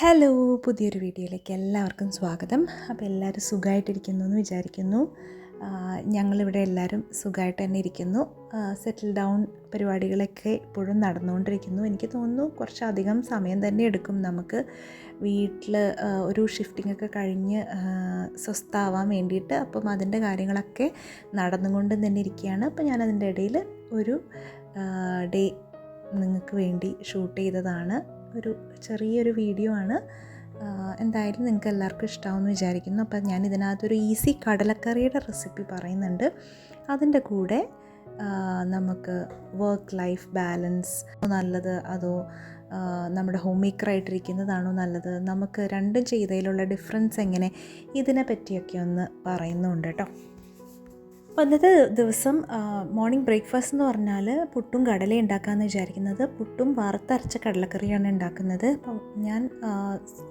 Hello പുതിയൊരു വീഡിയോയിലേക്ക് എല്ലാവർക്കും സ്വാഗതം. അപ്പോൾ എല്ലാവരും സുഖമായിട്ടിരിക്കുന്നു എന്ന് വിചാരിക്കുന്നു. ഞങ്ങളിവിടെ എല്ലാവരും സുഖമായിട്ട് തന്നെ ഇരിക്കുന്നു. സെറ്റിൽ ഡൗൺ പരിപാടികളൊക്കെ ഇപ്പോഴും നടന്നുകൊണ്ടിരിക്കുന്നു. എനിക്ക് തോന്നുന്നു കുറച്ചധികം സമയം തന്നെ എടുക്കും നമുക്ക് വീട്ടിൽ ഒരു ഷിഫ്റ്റിംഗ് ഒക്കെ കഴിഞ്ഞ് സ്വസ്ഥാവാൻ വേണ്ടിയിട്ട്. അപ്പം അതിന്റെ കാര്യങ്ങളൊക്കെ നടന്നുകൊണ്ട് തന്നെ ഇരിക്കുകയാണ്. അപ്പോൾ ഞാൻ അതിന്റെ ഇടയിൽ ഒരു ഡേ നിങ്ങൾക്ക് വേണ്ടി ഷൂട്ട് ചെയ്തതാണ്. ഒരു ചെറിയൊരു വീഡിയോ ആണ്. എന്തായാലും നിങ്ങൾക്ക് എല്ലാവർക്കും ഇഷ്ടമാവുമെന്ന് വിചാരിക്കുന്നു. അപ്പോൾ ഞാൻ ഇതിനകത്തൊരു ഈസി കടലക്കറിയുടെ റെസിപ്പി പറയുന്നുണ്ട്. അതിന്റെ കൂടെ നമുക്ക് വർക്ക് ലൈഫ് ബാലൻസ് നല്ലത്? അതോ നമ്മുടെ ഹോം മേക്കറായിട്ടിരിക്കുന്നതാണോ നല്ലത്? നമുക്ക് രണ്ടും ചെയ്തതിലുള്ള ഡിഫറൻസ് എങ്ങനെ? ഇതിനെ പറ്റിയൊക്കെ ഒന്ന് പറയുന്നുണ്ട് കേട്ടോ. അപ്പോൾ ഇന്നത്തെ ദിവസം മോർണിംഗ് ബ്രേക്ക്ഫാസ്റ്റ് എന്ന് പറഞ്ഞാൽ പുട്ടും കടലയും ഉണ്ടാക്കാമെന്ന് വിചാരിക്കുന്നത്. പുട്ടും വറുത്തരച്ച കടലക്കറിയാണ് ഉണ്ടാക്കുന്നത്. അപ്പം ഞാൻ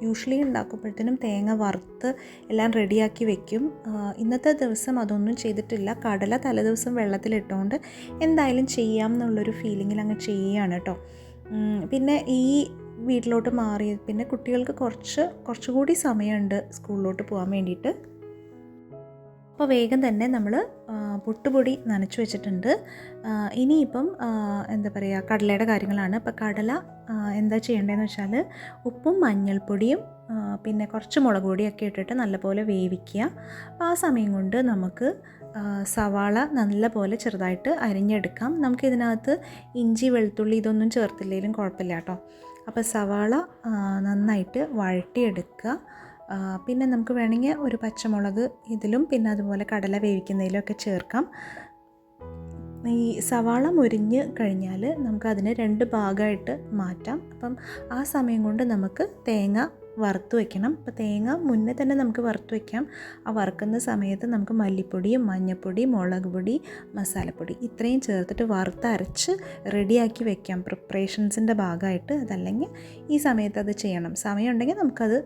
യൂഷ്വലി ഉണ്ടാക്കുമ്പോഴത്തേനും തേങ്ങ വറുത്ത് എല്ലാം റെഡിയാക്കി വെക്കും. ഇന്നത്തെ ദിവസം അതൊന്നും ചെയ്തിട്ടില്ല. കടല തലേദിവസം വെള്ളത്തിലിട്ടുകൊണ്ട് എന്തായാലും ചെയ്യാം എന്നുള്ളൊരു ഫീലിങ്ങിൽ അങ്ങ് ചെയ്യുകയാണ് കേട്ടോ. പിന്നെ ഈ വീട്ടിലോട്ട് മാറിയത് പിന്നെ കുട്ടികൾക്ക് കുറച്ച് കുറച്ചുകൂടി സമയമുണ്ട് സ്കൂളിലോട്ട് പോകാൻ വേണ്ടിയിട്ട്. അപ്പോൾ വേഗം തന്നെ നമ്മൾ പുട്ടുപൊടി നനച്ചു വെച്ചിട്ടുണ്ട്. ഇനിയിപ്പം എന്താ പറയുക കടലയുടെ കാര്യങ്ങളാണ്. അപ്പോൾ കടല എന്താ ചെയ്യേണ്ടതെന്ന് വെച്ചാൽ ഉപ്പും മഞ്ഞൾപ്പൊടിയും പിന്നെ കുറച്ച് മുളക് പൊടിയൊക്കെ ഇട്ടിട്ട് നല്ലപോലെ വേവിക്കുക. അപ്പോൾ ആ സമയം കൊണ്ട് നമുക്ക് സവാള നല്ലപോലെ ചെറുതായിട്ട് അരിഞ്ഞെടുക്കാം. നമുക്ക് ഇതിനകത്ത് ഇഞ്ചി വെളുത്തുള്ളി ഇതൊന്നും ചേർത്തില്ലെങ്കിലും കുഴപ്പമില്ല കേട്ടോ. അപ്പോൾ സവാള നന്നായിട്ട് വഴട്ടിയെടുക്കുക പിന്നെ നമുക്ക് വേണമെങ്കിൽ ഒരു പച്ചമുളക് ഇതിലും പിന്നെ അതുപോലെ കടല വേവിക്കുന്നതിലും ഒക്കെ ചേർക്കാം. ഈ സവാള മുരിഞ്ഞ് കഴിഞ്ഞാൽ നമുക്കതിനെ രണ്ട് ഭാഗമായിട്ട് മാറ്റാം. അപ്പം ആ സമയം കൊണ്ട് നമുക്ക് തേങ്ങ വറുത്ത് വയ്ക്കണം അപ്പോൾ തേങ്ങ മുന്നേ തന്നെ നമുക്ക് വറുത്ത് വയ്ക്കാം ആ വറുക്കുന്ന സമയത്ത് നമുക്ക് മല്ലിപ്പൊടിയും മഞ്ഞൾപ്പൊടി മുളക് പൊടി മസാലപ്പൊടി ഇത്രയും ചേർത്തിട്ട് വറുത്തരച്ച് റെഡിയാക്കി വെക്കാം. പ്രിപ്പറേഷൻസിന്റെ ഭാഗമായിട്ട് അതല്ലെങ്കിൽ ഈ സമയത്ത് അത് ചെയ്യണം. സമയമുണ്ടെങ്കിൽ നമുക്കത്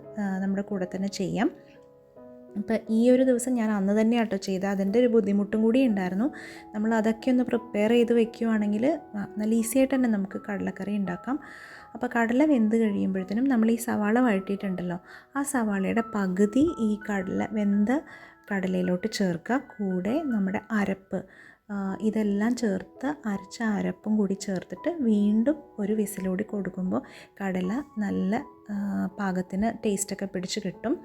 നമ്മുടെ കൂടെ തന്നെ ചെയ്യാം. അപ്പോൾ ഈ ഒരു ദിവസം ഞാൻ അന്ന് തന്നെ ആട്ടോ ചെയ്തത്. അതിന്റെ ഒരു ബുദ്ധിമുട്ടും കൂടി ഉണ്ടായിരുന്നു. നമ്മൾ അതൊക്കെ ഒന്ന് പ്രിപ്പയർ ചെയ്ത് വെക്കുകയാണെങ്കിൽ നല്ല ഈസി ആയിട്ട് തന്നെ നമുക്ക് കടലക്കറി ഉണ്ടാക്കാം. അപ്പോൾ കടല വെന്ത് കഴിയുമ്പോഴത്തേനും നമ്മൾ ഈ സവാള വഴറ്റിയിട്ടുണ്ടല്ലോ ആ സവാളയുടെ പകുതി ഈ കടല വെന്ത കടലയിലോട്ട് ചേർക്കുക. കൂടെ നമ്മുടെ അരപ്പ് ഇതെല്ലാം ചേർത്ത് അരച്ച അരപ്പും കൂടി ചേർത്തിട്ട് വീണ്ടും ഒരു വിസിലൂടി കൊടുക്കുമ്പോൾ കടല നല്ല പാകത്തിന് ടേസ്റ്റൊക്കെ പിടിച്ച് കിട്ടും.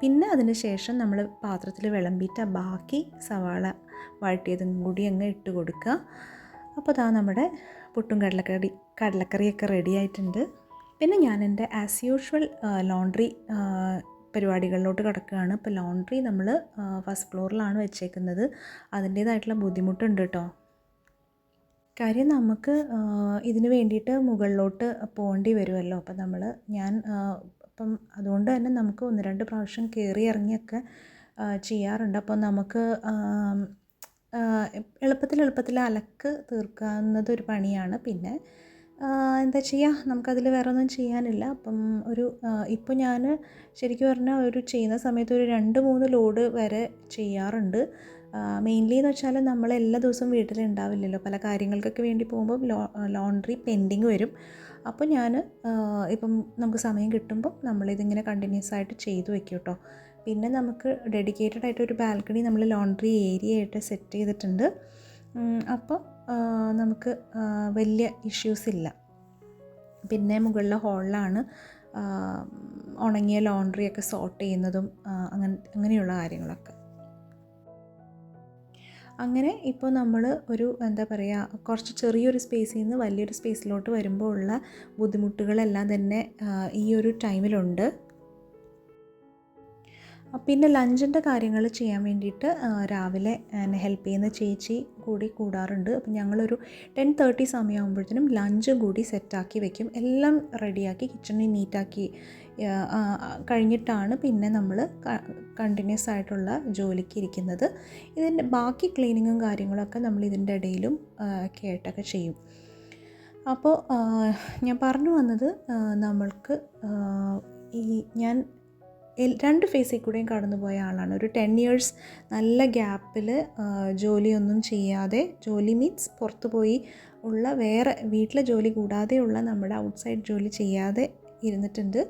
പിന്നെ അതിന് ശേഷം നമ്മൾ പാത്രത്തിൽ വിളമ്പിയിട്ട് ബാക്കി സവാള വഴറ്റിയതും കൂടി അങ്ങ് ഇട്ട് കൊടുക്കുക. അപ്പോൾ അതാ നമ്മുടെ പുട്ടും കടലക്കറി കടലക്കറിയൊക്കെ റെഡി ആയിട്ടുണ്ട്. പിന്നെ ഞാൻ എന്റെ ആസ് യൂഷ്വൽ ലോണ്ട്രി പരിപാടികളിലോട്ട് കിടക്കുകയാണ്. ഇപ്പോൾ ലോണ്ട്രി നമ്മൾ ഫസ്റ്റ് ഫ്ലോറിലാണ് വെച്ചേക്കുന്നത്. അതിന്റേതായിട്ടുള്ള ബുദ്ധിമുട്ടുണ്ട് കേട്ടോ കാര്യം നമുക്ക് ഇതിന് വേണ്ടിയിട്ട് മുകളിലോട്ട് പോകേണ്ടി വരുമല്ലോ. അപ്പം നമ്മൾ ഞാൻ അപ്പം അതുകൊണ്ട് തന്നെ നമുക്ക് ഒന്ന് രണ്ട് പ്രാവശ്യം കയറി ഇറങ്ങിയൊക്കെ ചെയ്യാറുണ്ട്. അപ്പോൾ നമുക്ക് എളുപ്പത്തിൽ എളുപ്പത്തിൽ അലക്ക് തീർക്കാവുന്നത് ഒരു പണിയാണ്. പിന്നെ എന്താ ചെയ്യുക നമുക്കതിൽ വേറെ ഒന്നും ചെയ്യാനില്ല. അപ്പം ഒരു ഇപ്പോൾ ഞാൻ ശരിക്കും പറഞ്ഞാൽ ഒരു ചെയ്യുന്ന സമയത്ത് ഒരു രണ്ട് മൂന്ന് ലോഡ് വരെ ചെയ്യാറുണ്ട്. മെയിൻലി എന്ന് വെച്ചാൽ നമ്മൾ എല്ലാ ദിവസവും വീട്ടിലുണ്ടാവില്ലല്ലോ. പല കാര്യങ്ങൾക്കൊക്കെ വേണ്ടി പോകുമ്പോൾ ലോ ലോണ്ട്രി പെൻഡിങ് വരും. അപ്പോൾ ഞാൻ ഇപ്പം നമുക്ക് സമയം കിട്ടുമ്പോൾ നമ്മളിതിങ്ങനെ കണ്ടിന്യൂസ് ആയിട്ട് ചെയ്തു വെക്കും കേട്ടോ പിന്നെ നമുക്ക് ഡെഡിക്കേറ്റഡ് ആയിട്ട് ഒരു ബാൽക്കണി നമ്മൾ ലോണ്ടറി ഏരിയ ആയിട്ട് സെറ്റ് ചെയ്തിട്ടുണ്ട്. അപ്പോൾ നമുക്ക് വലിയ ഇഷ്യൂസ് ഇല്ല. പിന്നെ മുകളിലെ ഹോളിലാണ് ഉണങ്ങിയ ലോണ്ടറിയൊക്കെ സോർട്ട് ചെയ്യുന്നതും അങ്ങനെ അങ്ങനെയുള്ള കാര്യങ്ങളൊക്കെ. അങ്ങനെ ഇപ്പോൾ നമ്മൾ ഒരു എന്താ പറയുക കുറച്ച് ചെറിയൊരു സ്പേസിൽ നിന്ന് വലിയൊരു സ്പേസിലോട്ട് വരുമ്പോൾ ഉള്ള ബുദ്ധിമുട്ടുകളെല്ലാം തന്നെ ഈ ഒരു ടൈമിലുണ്ട് പിന്നെ ലഞ്ചിന്റെ കാര്യങ്ങൾ ചെയ്യാൻ വേണ്ടിയിട്ട് രാവിലെ എന്നെ ഹെൽപ്പ് ചെയ്യുന്ന ചേച്ചി കൂടി കൂടാറുണ്ട്. അപ്പം ഞങ്ങളൊരു ടെൻ തേർട്ടി സമയമാകുമ്പോഴത്തേനും ലഞ്ചും കൂടി സെറ്റാക്കി വെക്കും. എല്ലാം റെഡിയാക്കി കിച്ചണിൽ നീറ്റാക്കി കഴിഞ്ഞിട്ടാണ് പിന്നെ നമ്മൾ കണ്ടിന്യൂസ് ആയിട്ടുള്ള ജോലിക്ക് ഇരിക്കുന്നത്. ഇതിന്റെ ബാക്കി ക്ലീനിങ്ങും കാര്യങ്ങളൊക്കെ നമ്മൾ ഇതിന്റെ ഇടയിലും കേട്ടൊക്കെ ചെയ്യും. അപ്പോൾ ഞാൻ പറഞ്ഞു വന്നത് നമ്മൾക്ക് ഈ ഞാൻ രണ്ട് ഫേസിൽ കൂടെയും കടന്നു പോയ ആളാണ്. ഒരു ടെൻ ഇയേഴ്സ് നല്ല ഗ്യാപ്പിൽ ജോലിയൊന്നും ചെയ്യാതെ ജോലി മീൻസ് പുറത്ത് പോയി ഉള്ള വേറെ വീട്ടിലെ ജോലി കൂടാതെയുള്ള നമ്മുടെ ഔട്ട്സൈഡ് ജോലി ചെയ്യാതെ ഇരുന്നിട്ടുണ്ട്.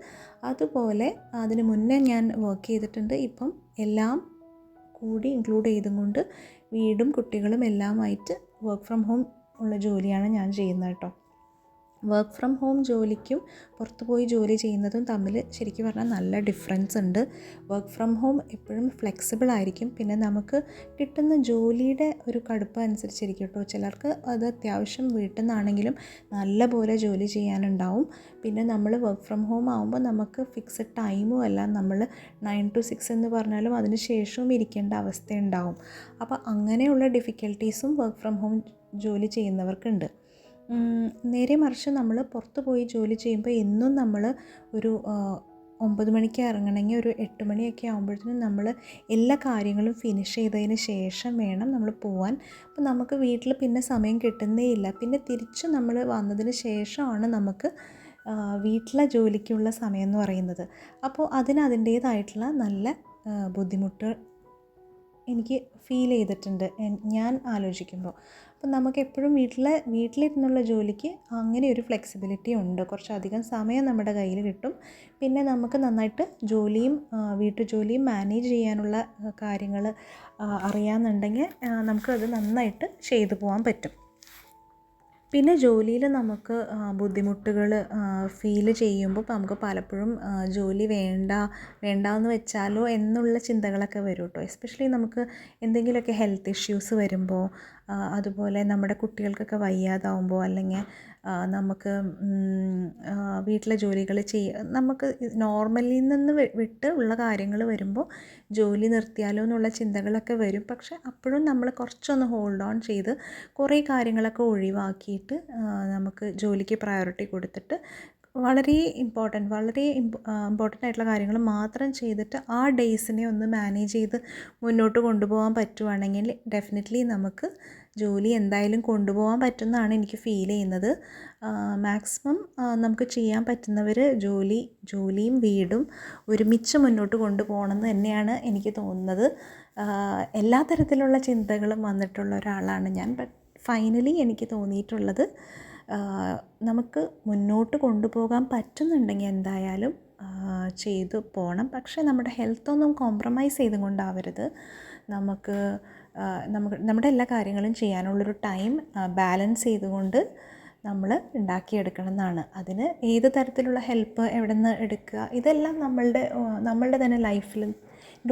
അതുപോലെ അതിന് മുന്നേ ഞാൻ വർക്ക് ചെയ്തിട്ടുണ്ട്. ഇപ്പം എല്ലാം കൂടി ഇൻക്ലൂഡ് ചെയ്തും കൊണ്ട് വീടും കുട്ടികളും എല്ലാമായിട്ട് വർക്ക് ഫ്രം ഹോം ഉള്ള ജോലിയാണ് ഞാൻ ചെയ്യുന്നത് കേട്ടോ. വർക്ക് ഫ്രം ഹോം ജോലിക്കും പുറത്ത് പോയി ജോലി ചെയ്യുന്നതും തമ്മിൽ ശരിക്കും പറഞ്ഞാൽ നല്ല ഡിഫറൻസ് ഉണ്ട്. വർക്ക് ഫ്രം ഹോം എപ്പോഴും ഫ്ലെക്സിബിൾ ആയിരിക്കും. പിന്നെ നമുക്ക് കിട്ടുന്ന ജോലിയുടെ ഒരു കടുപ്പ് അനുസരിച്ചിരിക്കും കേട്ടോ. ചിലർക്ക് അത് അത്യാവശ്യം വീട്ടിൽ നിന്നാണെങ്കിലും നല്ല പോലെ ജോലി ചെയ്യാനുണ്ടാവും. പിന്നെ നമ്മൾ വർക്ക് ഫ്രം ഹോം ആകുമ്പോൾ നമുക്ക് ഫിക്സഡ് ടൈമും അല്ല നമ്മൾ നയൻ ടു സിക്സ് എന്ന് പറഞ്ഞാലും അതിന് ശേഷവും ഇരിക്കേണ്ട അവസ്ഥയുണ്ടാവും അപ്പോൾ അങ്ങനെയുള്ള ഡിഫിക്കൽട്ടീസും വർക്ക് ഫ്രം ഹോം ജോലി ചെയ്യുന്നവർക്കുണ്ട്. നേരെ മറിച്ച് നമ്മൾ പുറത്ത് പോയി ജോലി ചെയ്യുമ്പോൾ എന്നും നമ്മൾ ഒരു ഒമ്പത് മണിക്ക് ഇറങ്ങണമെങ്കിൽ ഒരു എട്ട് മണിയൊക്കെ ആകുമ്പോഴത്തേനും നമ്മൾ എല്ലാ കാര്യങ്ങളും ഫിനിഷ് ചെയ്തതിന് ശേഷം വേണം നമ്മൾ പോവാൻ. അപ്പോൾ നമുക്ക് വീട്ടിൽ പിന്നെ സമയം കിട്ടുന്നേ ഇല്ല. പിന്നെ തിരിച്ച് നമ്മൾ വന്നതിന് ശേഷമാണ് നമുക്ക് വീട്ടിലെ ജോലിക്കുള്ള സമയം എന്ന് പറയുന്നത്. അപ്പോൾ അതിന് അതിന്റേതായിട്ടുള്ള നല്ല ബുദ്ധിമുട്ട് എനിക്ക് ഫീൽ ചെയ്തിട്ടുണ്ട്. ഞാൻ ആലോചിക്കുമ്പോൾ. അപ്പം നമുക്ക് എപ്പോഴും വീട്ടിലെ വീട്ടിലിരുന്നുള്ള ജോലിക്ക് അങ്ങനെ ഒരു ഫ്ലെക്സിബിലിറ്റി ഉണ്ട്. കുറച്ചധികം സമയം നമ്മുടെ കയ്യിൽ കിട്ടും. പിന്നെ നമുക്ക് നന്നായിട്ട് ജോലിയും വീട്ടുജോലിയും മാനേജ് ചെയ്യാനുള്ള കാര്യങ്ങൾ അറിയാമെന്നുണ്ടെങ്കിൽ നമുക്കത് നന്നായിട്ട് ചെയ്തു പോകാൻ പറ്റും. പിന്നെ ജോലിയിൽ നമുക്ക് ബുദ്ധിമുട്ടുകൾ ഫീൽ ചെയ്യുമ്പോൾ നമുക്ക് പലപ്പോഴും ജോലി വേണ്ട വേണ്ട എന്ന് വെച്ചാലോ എന്നുള്ള ചിന്തകളൊക്കെ വരും കേട്ടോ എസ്പെഷ്യലി നമുക്ക് എന്തെങ്കിലുമൊക്കെ ഹെൽത്ത് ഇഷ്യൂസ് വരുമ്പോൾ അതുപോലെ നമ്മുടെ കുട്ടികൾക്കൊക്കെ വയ്യാതാവുമ്പോൾ അല്ലെങ്കിൽ നമുക്ക് വീട്ടിലെ ജോലികൾ ചെയ്യ നമുക്ക് നോർമലിൽ നിന്ന് വിട്ട് ഉള്ള കാര്യങ്ങൾ വരുമ്പോൾ ജോലി നിർത്തിയാലോ എന്നുള്ള ചിന്തകളൊക്കെ വരും. പക്ഷെ അപ്പോഴും നമ്മൾ കുറച്ചൊന്ന് ഹോൾഡ് ഓൺ ചെയ്ത് കുറേ കാര്യങ്ങളൊക്കെ ഒഴിവാക്കിയിട്ട് നമുക്ക് ജോലിക്ക് പ്രയോറിറ്റി കൊടുത്തിട്ട് വളരെ ഇമ്പോർട്ടന്റ് വളരെ ഇമ്പോർട്ടന്റ് ആയിട്ടുള്ള കാര്യങ്ങൾ മാത്രം ചെയ്തിട്ട് ആ ഡേയ്സിനെ ഒന്ന് മാനേജ് ചെയ്ത് മുന്നോട്ട് കൊണ്ടുപോകാൻ പറ്റുവാണെങ്കിൽ ഡെഫിനറ്റ്ലി നമുക്ക് ജോലി എന്തായാലും കൊണ്ടുപോകാൻ പറ്റുമെന്നാണ് എനിക്ക് ഫീൽ ചെയ്യുന്നത്. മാക്സിമം നമുക്ക് ചെയ്യാൻ പറ്റുന്നവർ ജോലി ജോലിയും വീടും ഒരുമിച്ച് മുന്നോട്ട് കൊണ്ടുപോകണം എന്ന് തന്നെയാണ് എനിക്ക് തോന്നുന്നത്. എല്ലാ തരത്തിലുള്ള ചിന്തകളും വന്നിട്ടുള്ള ഒരാളാണ് ഞാൻ. ബട്ട് ഫൈനലി എനിക്ക് തോന്നിയിട്ടുള്ളത് നമുക്ക് മുന്നോട്ട് കൊണ്ടുപോകാൻ പറ്റുന്നുണ്ടെങ്കിൽ എന്തായാലും ചെയ്തു പോകണം പക്ഷേ നമ്മുടെ ഹെൽത്തൊന്നും കോംപ്രമൈസ് ചെയ്തും കൊണ്ടാവരുത് നമുക്ക് നമുക്ക് നമ്മുടെ എല്ലാ കാര്യങ്ങളും ചെയ്യാനുള്ളൊരു ടൈം ബാലൻസ് ചെയ്തുകൊണ്ട് നമ്മൾ ഉണ്ടാക്കിയെടുക്കണം എന്നാണ് അതിന് ഏത് തരത്തിലുള്ള ഹെൽപ്പ് എവിടെ നിന്ന് എടുക്കുക ഇതെല്ലാം നമ്മളുടെ നമ്മളുടെ തന്നെ ലൈഫിൽ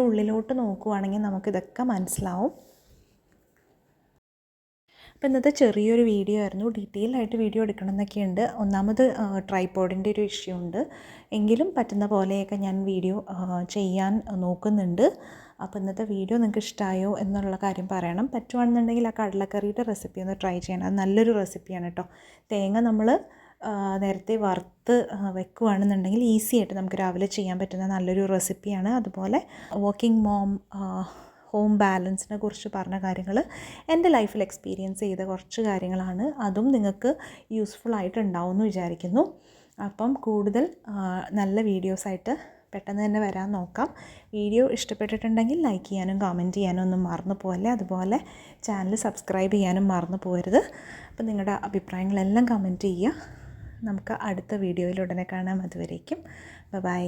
ഉള്ളിലോട്ട് നോക്കുവാണെങ്കിൽ നമുക്കിതൊക്കെ മനസ്സിലാവും. അപ്പോൾ ഇന്നത്തെ ചെറിയൊരു വീഡിയോ ആയിരുന്നു. ഡീറ്റെയിൽ ആയിട്ട് വീഡിയോ എടുക്കണം എന്നൊക്കെയുണ്ട് ഒന്നാമത് ട്രൈപോഡിന്റെ ഒരു ഇഷ്യൂ ഉണ്ട്. എങ്കിലും പറ്റുന്ന പോലെയൊക്കെ ഞാൻ വീഡിയോ ചെയ്യാൻ നോക്കുന്നുണ്ട്. അപ്പോൾ ഇന്നത്തെ വീഡിയോ നിങ്ങൾക്ക് ഇഷ്ടമായോ എന്നുള്ള കാര്യം പറയണം. പറ്റുവാണെന്നുണ്ടെങ്കിൽ ആ കടലക്കറിയുടെ റെസിപ്പി ഒന്ന് ട്രൈ ചെയ്യണം. അത് നല്ലൊരു റെസിപ്പിയാണ് കേട്ടോ തേങ്ങ നമ്മൾ നേരത്തെ വറുത്ത് വെക്കുകയാണെന്നുണ്ടെങ്കിൽ ഈസി ആയിട്ട് നമുക്ക് രാവിലെ ചെയ്യാൻ പറ്റുന്ന നല്ലൊരു റെസിപ്പിയാണ് അതുപോലെ വർക്കിംഗ് മോം ഹോം ബാലൻസിനെ കുറിച്ച് പറഞ്ഞ കാര്യങ്ങൾ എന്റെ ലൈഫിൽ എക്സ്പീരിയൻസ് ചെയ്ത കുറച്ച് കാര്യങ്ങളാണ്. അതും നിങ്ങൾക്ക് യൂസ്ഫുൾ ആയിട്ട് ഉണ്ടാവും എന്ന് വിചാരിക്കുന്നു. അപ്പം കൂടുതൽ നല്ല വീഡിയോസായിട്ട് പെട്ടെന്ന് തന്നെ വരാൻ നോക്കാം. വീഡിയോ ഇഷ്ടപ്പെട്ടിട്ടുണ്ടെങ്കിൽ ലൈക്ക് ചെയ്യാനും കമന്റ് ചെയ്യാനും ഒന്നും മറന്നു പോകല്ലേ അതുപോലെ ചാനൽ സബ്സ്ക്രൈബ് ചെയ്യാനും മറന്നു പോകരുത് അപ്പം നിങ്ങളുടെ അഭിപ്രായങ്ങളെല്ലാം കമന്റ് ചെയ്യുക. നമുക്ക് അടുത്ത വീഡിയോയിൽ ഉടനെ കാണാം. അതുവരേക്കും. ബൈ